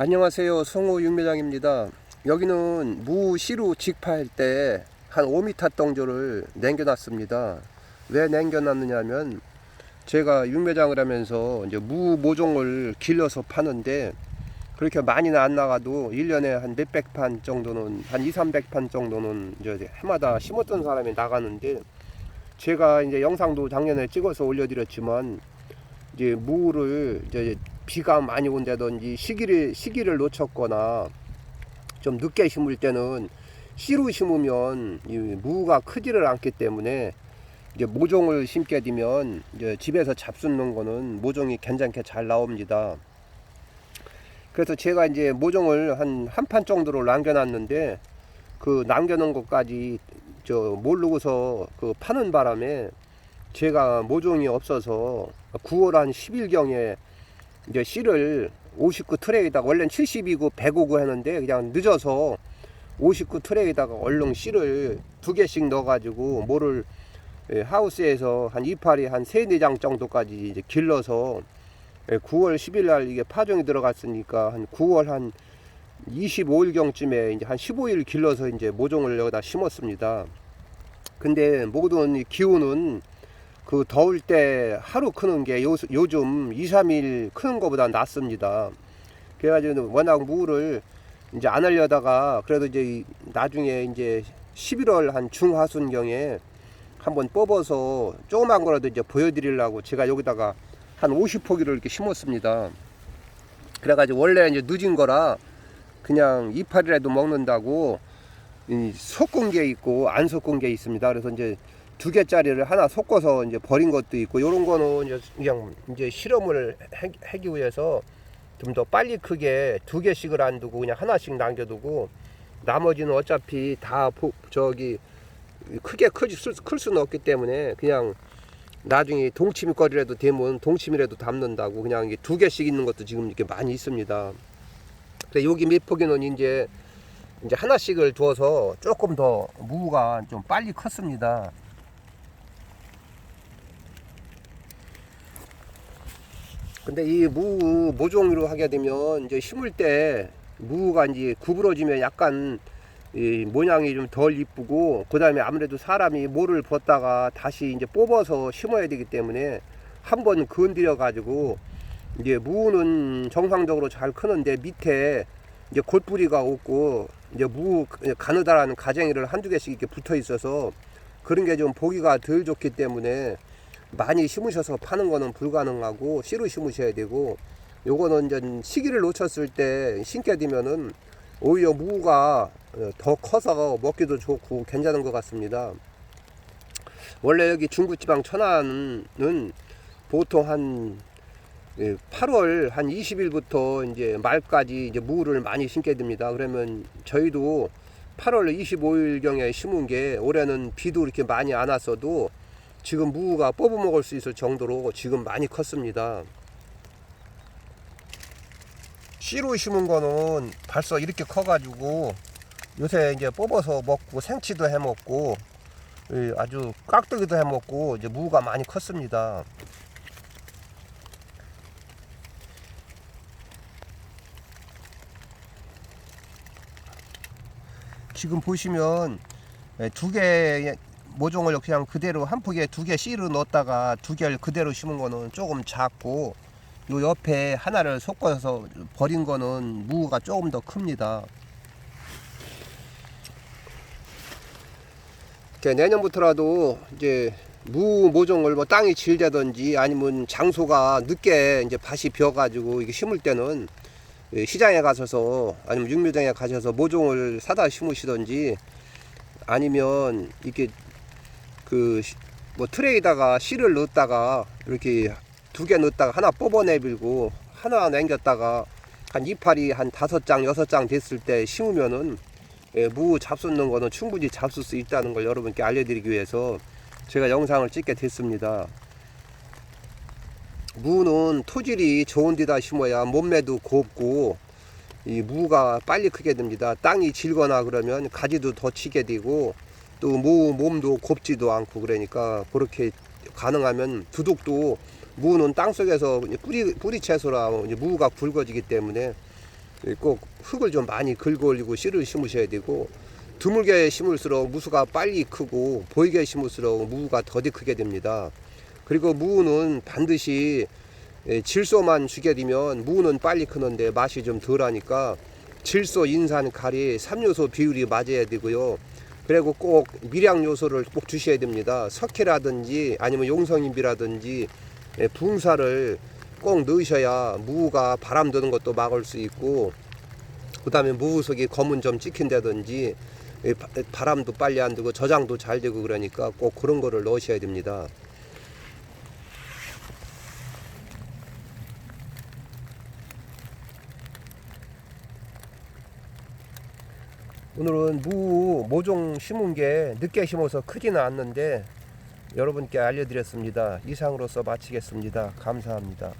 안녕하세요. 성호 육매장입니다. 여기는 무 씨루 직파할 때 한 5m 정도를 남겨놨습니다. 왜 남겨놨느냐면 제가 육매장을 하면서 이제 무 모종을 길러서 파는데 그렇게 많이는 안 나가도 1년에 한 몇백 판 정도는 한 2, 300판 정도는 이제 해마다 심었던 사람이 나가는데 제가 이제 영상도 작년에 찍어서 올려드렸지만 이제 무를 이제 비가 많이 온다든지 시기를 시기를 놓쳤거나 좀 늦게 심을 때는 씨로 심으면 이 무가 크지를 않기 때문에 이제 모종을 심게 되면 이제 집에서 잡수는 거는 모종이 괜찮게 잘 나옵니다. 그래서 제가 이제 모종을 한 한 판 정도로 남겨놨는데 그 남겨놓은 것까지 저 모르고서 그 파는 바람에 제가 모종이 없어서 9월 한 10일 경에 이제 씨를 59 트레이에다가 원래는 72구 105구 했는데 그냥 늦어서 59 트레이에다가 얼른 씨를 두 개씩 넣어가지고 모를 예, 하우스에서 한 이파리 한 3, 4장 정도까지 이제 길러서 예, 9월 10일 날 이게 파종이 들어갔으니까 한 9월 한 25일경쯤에 이제 한 15일 길러서 이제 모종을 여기다 심었습니다. 근데 모든 이 기온은 그 더울 때 하루 크는 게 요, 요즘 2, 3일 크는 것보다 낫습니다. 그래가지고 워낙 무를 이제 안 하려다가 그래도 이제 이 나중에 이제 11월 한 중하순경에 한번 뽑아서 조그만 거라도 이제 보여드리려고 제가 여기다가 한 50포기를 이렇게 심었습니다. 그래가지고 원래 이제 늦은 거라 그냥 이파리라도 먹는다고 이 섞은 게 있고 안 섞은 게 있습니다. 그래서 이제 두 개짜리를 하나 섞어서 이제 버린 것도 있고 요런 거는 이제 그냥 이제 실험을 해- 하기 위해서 좀 더 빨리 크게 두 개씩을 안 두고 그냥 하나씩 남겨두고 나머지는 어차피 다 보- 저기 크게 크지 쓸- 클 수는 없기 때문에 그냥 나중에 동치미거리라도 되면 동치미라도 담는다고 그냥 이게 두 개씩 있는 것도 지금 이렇게 많이 있습니다. 근데 여기 몇 포기는 이제 이제 하나씩을 두어서 조금 더 무가 좀 빨리 컸습니다. 근데 이 무 모종으로 하게 되면 이제 심을 때 무가 이제 구부러지면 약간 이 모양이 좀 덜 이쁘고 그 다음에 아무래도 사람이 모를 벗다가 다시 이제 뽑아서 심어야 되기 때문에 한번 건드려 가지고 이제 무는 정상적으로 잘 크는데 밑에 이제 골뿌리가 없고 이제 무 가느다라는 가쟁이를 한두 개씩 이렇게 붙어 있어서 그런 게 좀 보기가 덜 좋기 때문에 많이 심으셔서 파는 거는 불가능하고 씨로 심으셔야 되고 요거는 이제 시기를 놓쳤을 때 심게 되면은 오히려 무가 더 커서 먹기도 좋고 괜찮은 것 같습니다. 원래 여기 중부지방 천안은 보통 한 8월 한 20일부터 이제 말까지 이제 무를 많이 심게 됩니다. 그러면 저희도 8월 25일 경에 심은 게 올해는 비도 이렇게 많이 안 왔어도 지금 무가 뽑아 먹을 수 있을 정도로 지금 많이 컸습니다. 씨로 심은 거는 벌써 이렇게 커가지고 요새 이제 뽑아서 먹고 생치도 해 먹고 이 아주 깍두기도 해 먹고 이제 무가 많이 컸습니다. 지금 보시면 예, 두개 모종을 그냥 그대로 한 폭에 두 개 씨를 넣었다가 두 개를 그대로 심은 거는 조금 작고 요 옆에 하나를 섞어서 버린 거는 무가 조금 더 큽니다. 내년부터라도 이제 무 모종을 뭐 땅이 질다든지 아니면 장소가 늦게 이제 밭이 비어가지고 이게 심을 때는 예, 시장에 가셔서 아니면 육묘장에 가셔서 모종을 사다 심으시든지 아니면 이렇게 그 뭐 트레이다가 씨를 넣었다가 이렇게 두 개 넣었다가 하나 뽑아내밀고 하나 남겼다가 한 이파리 한 다섯 장 여섯 장 됐을 때 심으면은 예, 무 잡수는 거는 충분히 잡술 수 있다는 걸 여러분께 알려드리기 위해서 제가 영상을 찍게 됐습니다. 무는 토질이 좋은 데다 심어야 몸매도 곱고 이 무가 빨리 크게 됩니다. 땅이 질거나 그러면 가지도 더 치게 되고 또 무 몸도 곱지도 않고 그러니까 그렇게 가능하면 두둑도 무는 땅 속에서 뿌리 뿌리 채소라 무가 굵어지기 때문에 꼭 흙을 좀 많이 긁어 올리고 씨를 심으셔야 되고 드물게 심을수록 무수가 빨리 크고 보이게 심을수록 무가 더디 크게 됩니다. 그리고 무는 반드시 예, 질소만 되면 무는 빨리 크는데 맛이 좀 덜하니까 질소, 인산, 가리, 삼요소 비율이 맞아야 되고요. 그리고 꼭 미량 요소를 꼭 주셔야 됩니다. 석회라든지 아니면 용성인비라든지 예, 붕사를 꼭 넣으셔야 무가 바람 드는 것도 막을 수 있고 그 다음에 무 속에 검은 점 찍힌다든지 예, 바- 바람도 빨리 안 들고 저장도 잘 되고 그러니까 꼭 그런 거를 넣으셔야 됩니다. 오늘은 무 모종 심은 게 늦게 심어서 크지는 않는데 여러분께 알려드렸습니다. 이상으로서 마치겠습니다. 감사합니다.